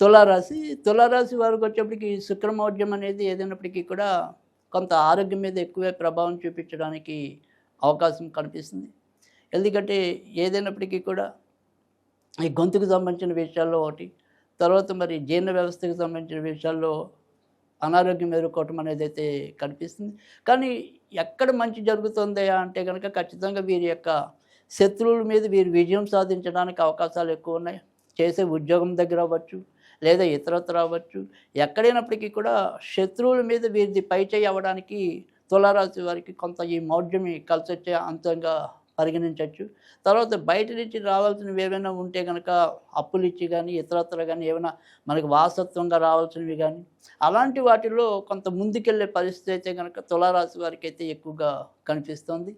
తులారాశి తులారాశి వారికి వచ్చేప్పటికి శుక్రమౌర్యం అనేది ఏదైనప్పటికీ కూడా కొంత ఆరోగ్యం మీద ఎక్కువే ప్రభావం చూపించడానికి అవకాశం కనిపిస్తుంది. ఎందుకంటే ఏదైనప్పటికీ కూడా ఈ గొంతుకు సంబంధించిన విషయాల్లో ఒకటి తర్వాత మరి జీర్ణ వ్యవస్థకు సంబంధించిన విషయాల్లో అనారోగ్యం ఎదుర్కోవటం అనేది అయితే కనిపిస్తుంది. కానీ ఎక్కడ మంచి జరుగుతుంది అంటే కనుక ఖచ్చితంగా వీరి యొక్క శత్రువుల మీద వీరు విజయం సాధించడానికి అవకాశాలు ఎక్కువ ఉన్నాయి. చేసే ఉద్యోగం దగ్గర అవ్వచ్చు లేదా ఇతరత్ర అవ్వచ్చు. ఎక్కడైనప్పటికీ కూడా శత్రువుల మీద వీరిది పైచేయి అవ్వడానికి తులారాశి వారికి కొంత ఈ మౌఢ్యమి కలిసి వచ్చే అంతంగా పరిగణించవచ్చు. తర్వాత బయట నుంచి రావాల్సినవి ఏమైనా ఉంటే కనుక అప్పులు ఇచ్చి కానీ ఇతరత్ర కానీ ఏమైనా మనకి వారసత్వంగా రావాల్సినవి కానీ అలాంటి వాటిలో కొంత ముందుకెళ్ళే పరిస్థితి అయితే కనుక తులారాశి వారికి అయితే ఎక్కువగా కనిపిస్తుంది.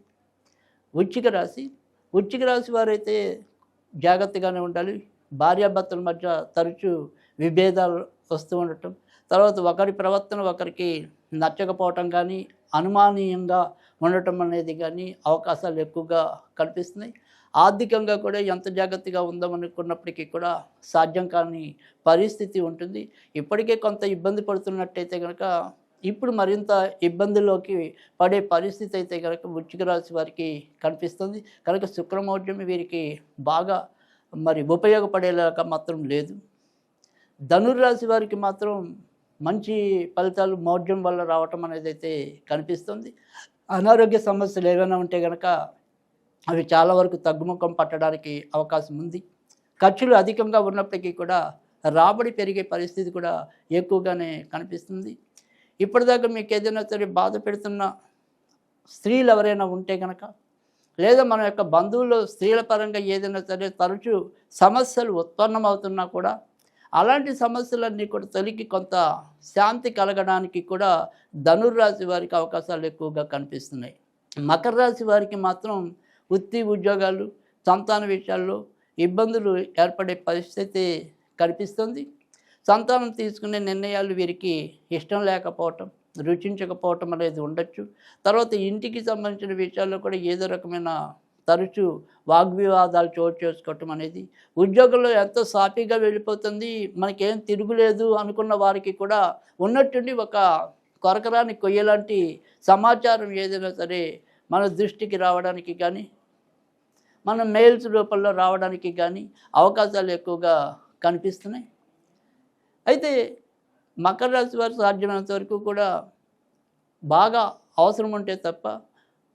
వృచ్చిక రాశి వృచ్చిక రాశి వారైతే జాగ్రత్తగానే ఉండాలి. భార్యాభర్తల మధ్య తరచూ విభేదాలు వస్తూ ఉండటం. తర్వాత ఒకరి ప్రవర్తన ఒకరికి నచ్చకపోవటం కానీ అనుమానీయంగా ఉండటం అనేది కానీ అవకాశాలు ఎక్కువగా కనిపిస్తున్నాయి. ఆర్థికంగా కూడా ఎంత జాగ్రత్తగా ఉందామనుకున్నప్పటికీ కూడా సాధ్యం కాని పరిస్థితి ఉంటుంది. ఇప్పటికే కొంత ఇబ్బంది పడుతున్నట్టయితే కనుక ఇప్పుడు మరింత ఇబ్బందుల్లోకి పడే పరిస్థితి అయితే కనుక వృశ్చిక రాశి వారికి కనిపిస్తుంది. కనుక శుక్రమౌఢ్యం వీరికి బాగా మరి ఉపయోగపడేలాగా మాత్రం లేదు. ధనుర్రాశి వారికి మాత్రం మంచి ఫలితాలు మౌఢ్యం వల్ల రావటం అనేది అయితే కనిపిస్తుంది. అనారోగ్య సమస్యలు ఏమైనా ఉంటే కనుక అవి చాలా వరకు తగ్గుముఖం పట్టడానికి అవకాశం ఉంది. ఖర్చులు అధికంగా ఉన్నప్పటికీ కూడా రాబడి పెరిగే పరిస్థితి కూడా ఎక్కువగానే కనిపిస్తుంది. ఇప్పటిదాకా మీకు ఏదైనా సరే బాధ పెడుతున్న స్త్రీలు ఎవరైనా ఉంటే కనుక లేదా మన యొక్క బంధువులు స్త్రీల పరంగా ఏదైనా సరే తరచూ సమస్యలు ఉత్పన్నమవుతున్నా కూడా అలాంటి సమస్యలన్నీ కూడా తొలగి కొంత శాంతి కలగడానికి కూడా ధనుర్రాశి వారికి అవకాశాలు ఎక్కువగా కనిపిస్తున్నాయి. మకర రాశి వారికి మాత్రం వృత్తి ఉద్యోగాలు సంతాన విషయాల్లో ఇబ్బందులు ఏర్పడే పరిస్థితి కనిపిస్తుంది. సంతానం తీసుకునే నిర్ణయాలు వీరికి ఇష్టం లేకపోవటం రుచించకపోవటం అనేది ఉండొచ్చు. తర్వాత ఇంటికి సంబంధించిన విషయాల్లో కూడా ఏదో రకమైన తరచూ వాగ్వివాదాలు చోటు చేసుకోవటం అనేది ఉద్యోగంలో ఎంతో సాఫీగా వెళ్ళిపోతుంది మనకేం తిరుగులేదు అనుకున్న వారికి కూడా ఉన్నట్టుండి ఒక కొరకరాని కొయ్యలాంటి సమాచారం ఏదైనా సరే మన దృష్టికి రావడానికి కానీ మన మెయిల్స్ రూపంలో రావడానికి కానీ అవకాశాలు ఎక్కువగా కనిపిస్తున్నాయి. అయితే మకర రాశి వారు సాధ్యమైనంత వరకు కూడా బాగా అవసరం ఉంటే తప్ప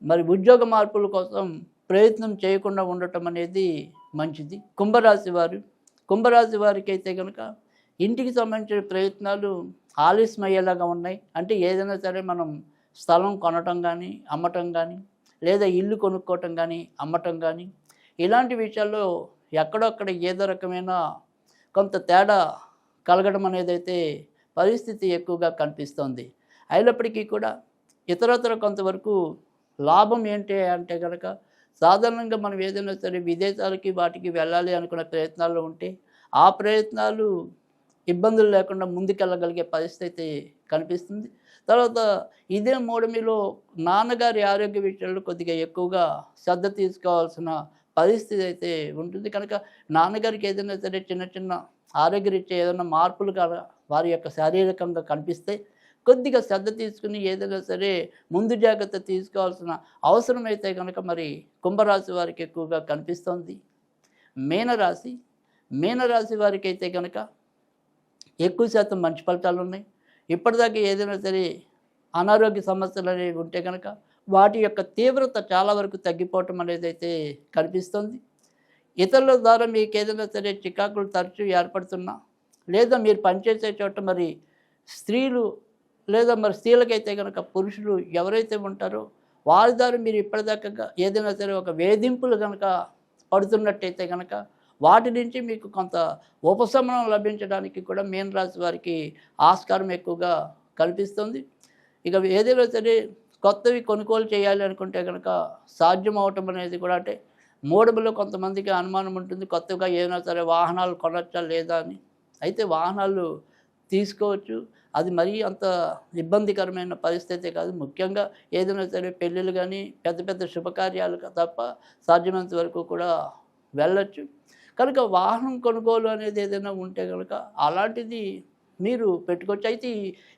మరి ఉద్యోగ మార్పుల కోసం ప్రయత్నం చేయకుండా ఉండటం అనేది మంచిది. కుంభరాశి వారు కుంభరాశి వారికి అయితే కనుక ఇంటికి సంబంధించిన ప్రయత్నాలు ఆలస్యమయ్యేలాగా ఉన్నాయి. అంటే ఏదైనా సరే మనం స్థలం కొనటం కానీ అమ్మటం కానీ లేదా ఇల్లు కొనుక్కోవటం కానీ అమ్మటం కానీ ఇలాంటి విషయాల్లో ఎక్కడొక్కడ ఏదో రకమైన కొంత తేడా కలగడం అనేది అయితే పరిస్థితి ఎక్కువగా కనిపిస్తోంది. అయినప్పటికీ కూడా ఇతరతర కొంతవరకు లాభం ఏంటి అంటే కనుక సాధారణంగా మనం ఏదైనా సరే విదేశాలకి వాటికి వెళ్ళాలి అనుకున్న ప్రయత్నాల్లో ఉంటే ఆ ప్రయత్నాలు ఇబ్బందులు లేకుండా ముందుకెళ్ళగలిగే పరిస్థితి కనిపిస్తుంది. తర్వాత ఇదే మూడమిలో నాన్నగారి ఆరోగ్య విషయంలో కొద్దిగా ఎక్కువగా శ్రద్ధ తీసుకోవాల్సిన పరిస్థితి అయితే ఉంటుంది. కనుక నాన్నగారికి ఏదైనా సరే చిన్న చిన్న ఆరోగ్యరీత్యా ఏదైనా మార్పులు కల వారి యొక్క శారీరకంగా కనిపిస్తే కొద్దిగా శ్రద్ధ తీసుకుని ఏదైనా సరే ముందు జాగ్రత్త తీసుకోవాల్సిన అవసరం అయితే కనుక మరి కుంభరాశి వారికి ఎక్కువగా కనిపిస్తోంది. మీనరాశి మీనరాశి వారికి అయితే కనుక ఎక్కువ శాతం మంచి ఫలితాలు ఉన్నాయి. ఇప్పటిదాకా ఏదైనా సరే అనారోగ్య సమస్యలు అనేవి ఉంటే కనుక వాటి యొక్క తీవ్రత చాలా వరకు తగ్గిపోవటం అనేది అయితే కనిపిస్తుంది. ఇతరుల ద్వారా మీకు ఏదైనా సరే చికాకులు తరచూ ఏర్పడుతున్నా లేదా మీరు పనిచేసే చోట మరి స్త్రీలు లేదా మరి స్త్రీలకైతే కనుక పురుషులు ఎవరైతే ఉంటారో వారి ద్వారా మీరు ఇప్పటిదాకా ఏదైనా సరే ఒక వేధింపులు కనుక పడుతున్నట్టయితే కనుక వాటి నుంచి మీకు కొంత ఉపశమనం లభించడానికి కూడా మీన రాశి వారికి ఆస్కారం ఎక్కువగా కల్పిస్తుంది. ఇక ఏదైనా సరే కొత్తవి కొనుగోలు చేయాలి అనుకుంటే కనుక సాధ్యం అవటం అనేది కూడా అంటే మూడబులో కొంతమందికి అనుమానం ఉంటుంది. కొత్తగా ఏదైనా సరే వాహనాలు కొనొచ్చా లేదా అని. అయితే వాహనాలు తీసుకోవచ్చు. అది మరీ అంత ఇబ్బందికరమైన పరిస్థితి కాదు. ముఖ్యంగా ఏదైనా సరే పెళ్ళిళ్ళు కానీ పెద్ద పెద్ద శుభకార్యాలు తప్ప సాధ్యమైనంత వరకు కూడా వెళ్ళొచ్చు. కనుక వాహనం కొనుగోలు అనేది ఏదైనా ఉంటే కనుక అలాంటిది మీరు పెట్టుకోవచ్చు. అయితే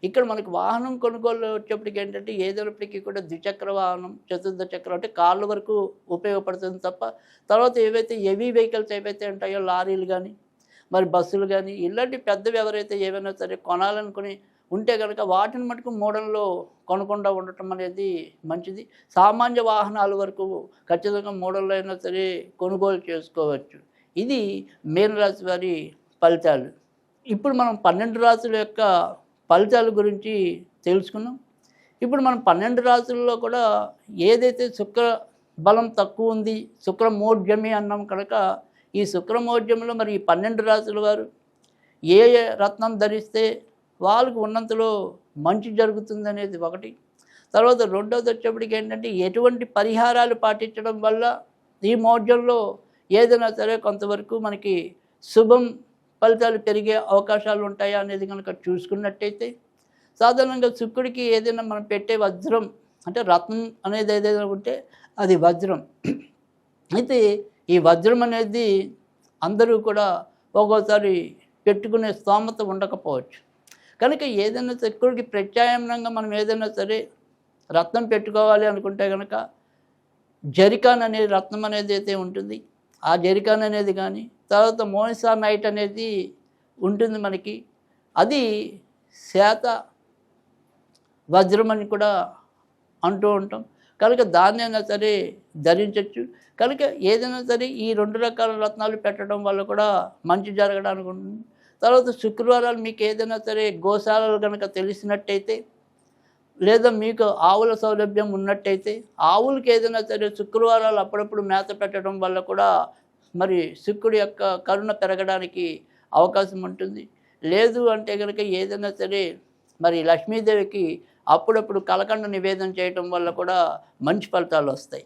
ఇక్కడ మనకి వాహనం కొనుగోలు వచ్చేప్పటికి ఏంటంటే ఏదైనప్పటికీ కూడా ద్విచక్ర వాహనం చతుర్థ చక్రం అంటే కార్ల వరకు ఉపయోగపడుతుంది తప్ప తర్వాత ఏవైతే హెవీ వెహికల్స్ ఏవైతే ఉంటాయో లారీలు కానీ మరి బస్సులు కానీ ఇలాంటి పెద్దవి ఎవరైతే ఏవైనా సరే కొనాలనుకుని ఉంటే కనుక వాటిని మటుకు మూడంలో కొనకుండా ఉండటం అనేది మంచిది. సామాన్య వాహనాల వరకు ఖచ్చితంగా మూడల్లో అయినా సరే కొనుగోలు చేసుకోవచ్చు. ఇది మీనరాశి వారి ఫలితాలు. ఇప్పుడు మనం పన్నెండు రాసుల యొక్క ఫలితాల గురించి తెలుసుకున్నాం ఇప్పుడు మనం పన్నెండు రాసుల్లో కూడా ఏదైతే శుక్ర బలం తక్కువ ఉంది శుక్రమోర్జమి అన్నాం కనుక ఈ శుక్రమోర్జంలో మరి ఈ పన్నెండు రాసుల వారు ఏ ఏ రత్నం ధరిస్తే వాళ్ళకు ఉన్నంతలో మంచి జరుగుతుంది అనేది ఒకటి. తర్వాత రెండవది వచ్చేప్పటికి ఏంటంటే ఎటువంటి పరిహారాలు పాటించడం వల్ల ఈ మోడ్యంలో ఏదైనా సరే కొంతవరకు మనకి శుభం ఫలితాలు పెరిగే అవకాశాలు ఉంటాయా అనేది కనుక చూసుకున్నట్టయితే సాధారణంగా శుక్రుడికి ఏదైనా మనం పెట్టే వజ్రం అంటే రత్నం అనేది ఏదైనా ఉంటే అది వజ్రం. అయితే ఈ వజ్రం అనేది అందరూ కూడా ఒక్కోసారి పెట్టుకునే స్తోమత ఉండకపోవచ్చు. కనుక ఏదైనా శక్తుడికి ప్రత్యామ్నాయంగా మనం ఏదైనా సరే రత్నం పెట్టుకోవాలి అనుకుంటే కనుక జరికాన్ అనే రత్నం అనేది అయితే ఉంటుంది. ఆ జరికాన్ అనేది కానీ తర్వాత మోనిసా నైట్ అనేది ఉంటుంది మనకి. అది శాత వజ్రం అని కూడా అంటూ ఉంటాం. కనుక దాన్నైనా సరే ధరించవచ్చు కనుక ఏదైనా సరే ఈ రెండు రకాల రత్నాలు పెట్టడం వల్ల కూడా మంచి జరగడానికి ఉంటుంది. తర్వాత శుక్రవారాలు మీకు ఏదైనా సరే గోశాలలు కనుక తెలిసినట్టయితే లేదా మీకు ఆవుల సౌలభ్యం ఉన్నట్టయితే ఆవులకి ఏదైనా సరే శుక్రవారాలు అప్పుడప్పుడు మేత పెట్టడం వల్ల కూడా మరి శుక్రుడి యొక్క కరుణ పెరగడానికి అవకాశం ఉంటుంది. లేదు అంటే కనుక ఏదైనా సరే మరి లక్ష్మీదేవికి అప్పుడప్పుడు కలకండ నివేదన చేయటం వల్ల కూడా మంచి ఫలితాలు వస్తాయి.